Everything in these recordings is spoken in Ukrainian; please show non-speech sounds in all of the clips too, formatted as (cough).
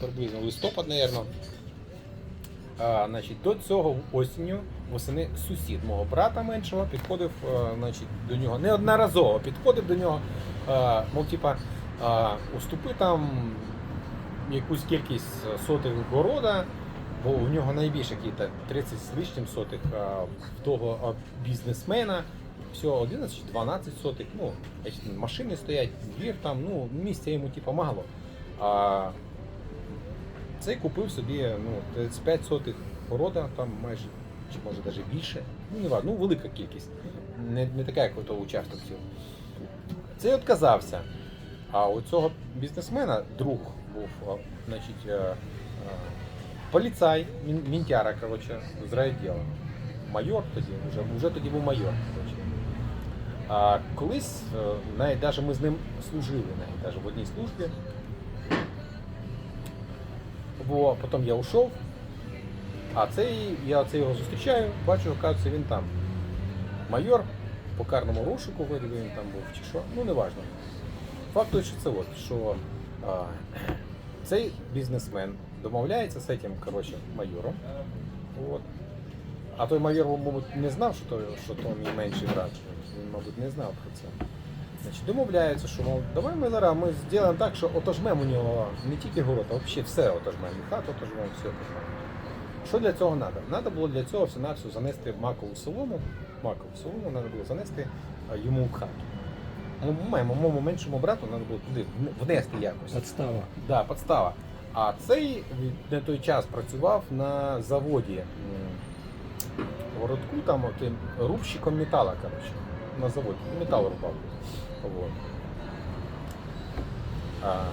приблизно листопад, мабуть. А, значить, до цього осінню восени сусід мого брата меншого підходив а, значить, до нього неодноразово підходив до нього, а, мов типа, а, уступи там якусь кількість сотих города, бо у нього найбільше якісь 30 з лишнім сотих, а в того бізнесмена всього 11 чи 12 сотих. Ну, машини стоять, двір там, ну, місця йому типа мало. А цей купив собі ну, 35 сотих города, там майже, чи може навіть більше. Ну, не важливо, ну велика кількість. Не, не така, як у участковців. Цей відказався. А у цього бізнесмена друг був, значить, е, е, поліцай, мін- мінтяра, коротше, з райвідділу. Майор тоді, вже, вже тоді був майор. Коротше. А колись, е, навіть ми з ним служили навіть даже в одній службі. Бо потім я ушов, а цей, я це його зустрічаю, бачу, оказується, він там. Майор по карному розшуку, вроді він там був чи що, ну не важно. Факт той, що це от, що а, (clears throat) цей бізнесмен домовляється з цим, коротше, майором. От. А той майор, мабуть, не знав, що то, що то мій менший брат. Він, мабуть, не знав про це. Значить, домовляються, що мов, давай ми зараз ми зробимо так, що отожмемо у нього не тільки город, а взагалі все отожмемо. І хату отожмемо, все отожмемо. Що для цього треба? Треба було для цього все занести макову солому. Макову солому треба було занести йому в хату. Моєму, моєму меншому брату треба було туди внести якось. Подстава. Да, подстава. А цей на той час працював на заводі в городку, там рубщиком метала, коротше, на заводі. Метал рубав. Вот. А,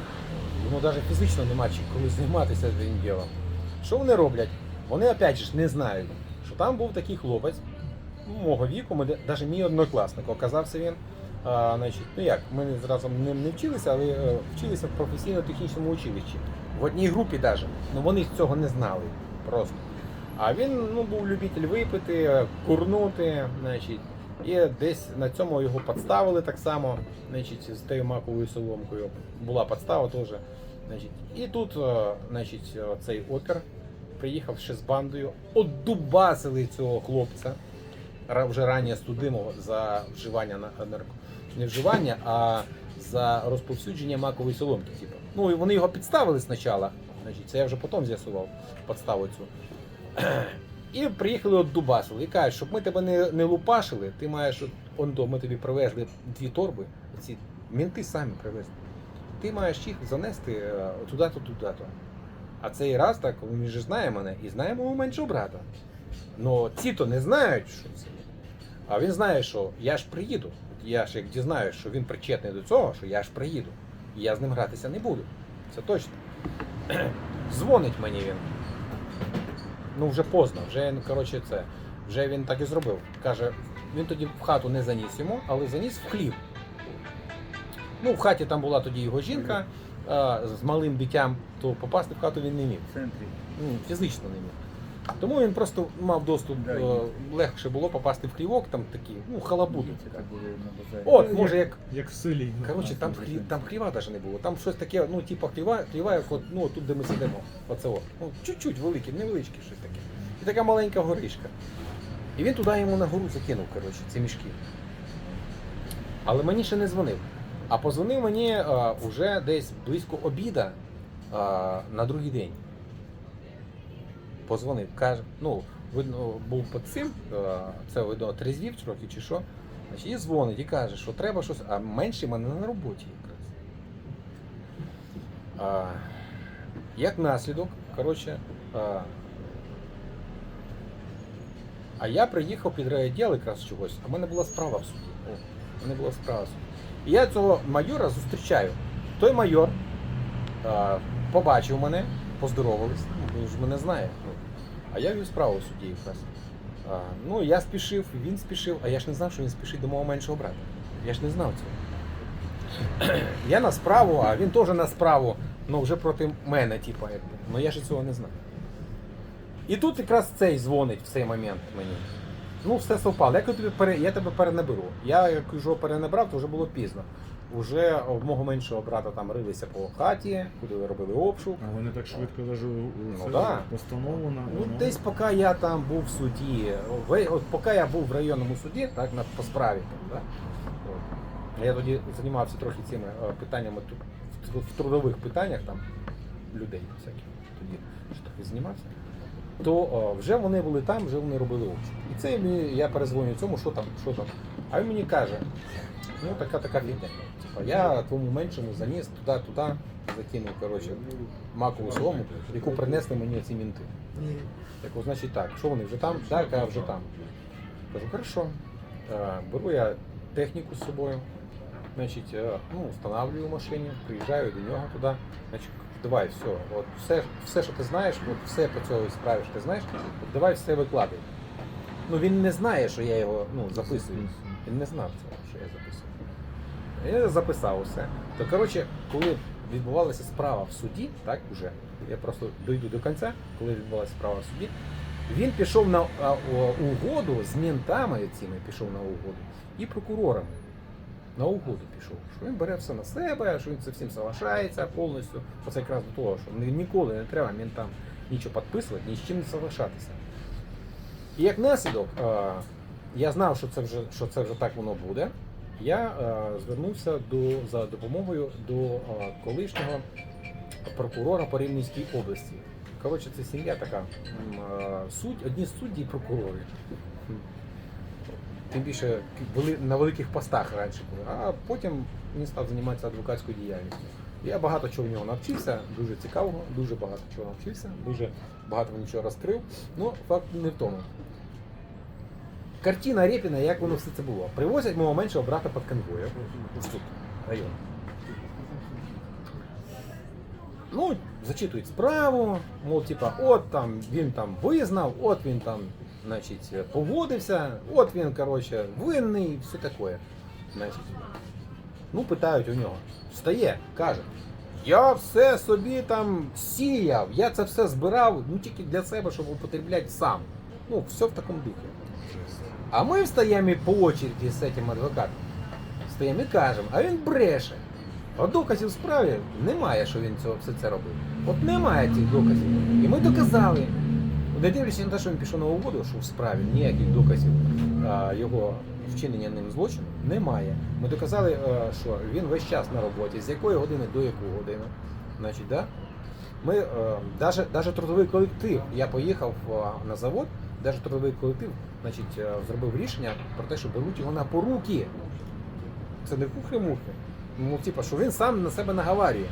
йому навіть фізично нема чим коли займатися цим ділом. Що вони роблять? Вони опять же не знають, що там був такий хлопець мого віку, навіть мій однокласник, оказався він. А, значить, ну як, ми зразу не, не вчилися, але е, вчилися в професійно-технічному училищі. В одній групі навіть. Ну вони цього не знали просто. А він ну, був любитель випити, курнути, значить, і десь на цьому його підставили так само, значить, з тією маковою соломкою. Була підстава теж. Значить. І тут е, значить, е, цей опер приїхав ще з бандою, оддубасили цього хлопця, вже раніше судимого за вживання на нарко. Не вживання, а за розповсюдження макової соломки. Типу. Ну і вони його підставили спочатку. Значить, це я вже потім з'ясував підставу цю. І приїхали от Дубасили і кажуть, щоб ми тебе не, не лупашили, ти маєш от, он ми тобі привезли дві торби, ці мінти самі привезли. Ти маєш їх занести е, туди-то, туди-то. А цей раз так, він же знає мене і знає мого меншого брата. Ну ці то не знають, що це. А він знає, що я ж приїду. Я ж як дізнаюсь, що він причетний до цього, що я ж приїду. І я з ним гратися не буду. Це точно. (clears throat) Дзвонить мені він. Ну вже поздно, вже ну, коротше це. Вже він так і зробив. Каже, він тоді в хату не заніс йому, але заніс в хліб. Ну, в хаті там була тоді його жінка а, з малим дитям, то попасти в хату він не міг. В центрі. Фізично не міг. Тому він просто мав доступ, Да, е, легше було попасти в хлівок, там такі, ну, халабуди. Це так були на базарі. От, може, як. Як в селі. Коротше, там, хлі, там хліва навіть не було. Там щось таке, ну, типу хліва, хліва як от, ну, тут, де ми сидимо. Оце от. Ну, чуть-чуть велике, невеличке щось таке. І така маленька горишка. І він туди йому на гору закинув, коротше, ці мішки. Але мені ще не дзвонив. А позвонив мені а, уже десь близько обіда а, на другий день. Позвонив, каже, ну, видно, був під цим, це видно, трезвів трохи чи що. Значить, і дзвонить і каже, що треба щось, а менше мене на роботі якраз. А, як наслідок, коротше, а, а я приїхав під райвідділ якраз чогось, а в мене була справа в суді. О, в мене була справа в суді. І я цього майора зустрічаю. Той майор а, побачив мене, поздоровались, ну, він ж мене знає. Ну, а я вів справу в суді якраз. Ну, я спішив, він спішив, а я ж не знав, що він спішить до мого меншого брата. Я ж не знав цього. (clears throat) Я на справу, а він теж на справу, ну вже проти мене, типу, якби. Ну я ж цього не знав. І тут якраз цей дзвонить в цей момент мені. Ну, все совпало. Я, тобі пере... я тебе перенаберу. Я як його перенабрав, то вже було пізно. Вже в мого меншого брата там рилися по хаті, куди робили обшук. А вони так швидко Ну це да. постанову на Ну, десь поки я там був в суді, от поки я був в районному суді, так, на, по справі, там, да, от, я тоді займався трохи цими е, питаннями в, трудових питаннях там людей всяких тоді що трохи знімався. То о, вже вони були там, вже вони робили обшук. І це я перезвоню цьому, що там, що там. А він мені каже, ну така така фігня. Типа, я твоєму меншому заніс туди, туди, закинув, коротше, макову солому, яку принесли мені ці мінти. Так, значить так, що вони вже там? Так, а вже там. Кажу, хорошо. Е, Беру я техніку з собою, значить, е, ну, встановлюю в машині, приїжджаю до нього туди. Значить, давай, все, от все, все, що ти знаєш, от все по справі, що ти знаєш, от давай все викладай. Ну він не знає, що я його ну, записую. Він не знав цього, що я записую. Я записав усе. То коротше, коли відбувалася справа в суді, так уже, я просто дойду до кінця, коли відбувалася справа в суді, він пішов на угоду з ментами цими, пішов на угоду, і прокурорами. На угоду пішов, що він бере все на себе, що він це всім соглашається повністю. Оце якраз до того, що ні- ніколи не треба ментам нічого підписувати, ні з чим не соглашатися. І як наслідок, я знав, що це вже, що це вже так воно буде. Я е, звернувся до, за допомогою до е, колишнього прокурора по Рівненській області. Коротше, це сім'я така. е, Судь, одні судді і прокурори. Тим більше були на великих постах раніше були, а потім він став займатися адвокатською діяльністю. Я багато чого в нього навчився, дуже цікавого, дуже багато чого навчився, дуже багато нічого розкрив. Ну, факт не в тому. Картина Рєпіна, як воно все це було. Привозять мого меншого брата під конвоєм район. Ну, зачитують справу, мов, типа, от там він там визнав, от він там, значить, поводився, от він, коротше, винний, все таке. Ну, питають у нього. Встає, каже. Я все собі там сіяв, я це все збирав, ну тільки для себе, щоб употребляти сам. Ну, все в такому духі. А ми встаємо по очереді з цим адвокатом. Встаємо і кажемо, а він бреше. А доказів в справі немає, що він цього, все це робив. От немає цих доказів. І ми доказали. Не дивлячись на те, що він пішов на угоду, що в справі ніяких доказів а, його вчинення ним злочину немає. Ми доказали, е, що він весь час на роботі, з якої години до якої години. Значить, да? Ми е, даже, даже трудовий колектив. Я поїхав е, на завод, даже трудовий колектив, значить, е, зробив рішення про те, що беруть його на поруки. Це не кухи-мухи. Ну, типа, що він сам на себе наговарює.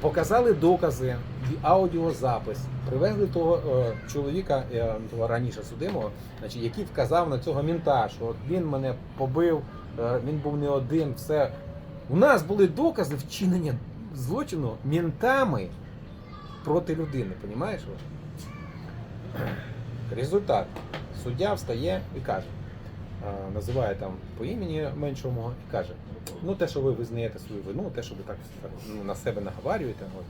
Показали докази, аудіозапис, привезли того е, чоловіка, е, того раніше судимого, значить, який вказав на цього мінта, що от він мене побив, е, він був не один, все. У нас були докази вчинення злочину мінтами проти людини, розумієш? Результат. Суддя встає і каже, е, називає там по імені меншого мого і каже, ну те, що ви визнаєте свою вину, те, що ви так ну, на себе наговарюєте, от,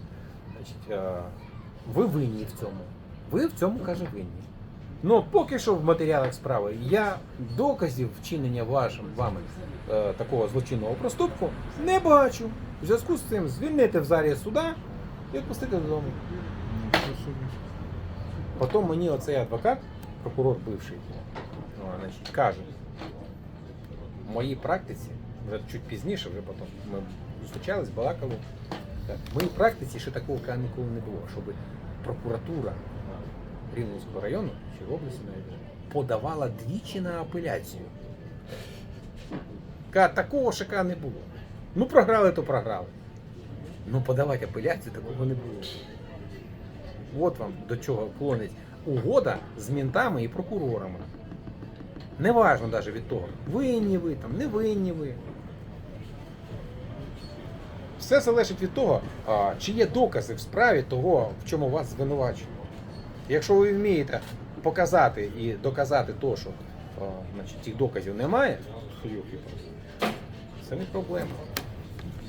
значить, е, ви винні в цьому. Ви в цьому каже винні. Ну, поки що в матеріалах справи я доказів вчинення вашим вами е, такого злочинного проступку не бачу. В зв'язку з цим звільнити в залі суда і відпустити додому. Потім мені оцей адвокат, прокурор бивший, ну, значить, каже, в моїй практиці, вже чуть пізніше, вже потім ми зустрічались, балакали. Так, в моїй практиці ще такого ніколи не було, щоб прокуратура Рівненського району чи області подавала двічі на апеляцію. Такого шика не було. Ну, програли, то програли. Ну, подавати апеляцію такого не було. От вам до чого клонить угода з мінтами і прокурорами. Неважно навіть від того, винні ви там, не винні ви. Все залежить від того, чи є докази в справі того, в чому вас звинувачують. Якщо ви вмієте показати і доказати то, що значить, цих доказів немає, це не проблема.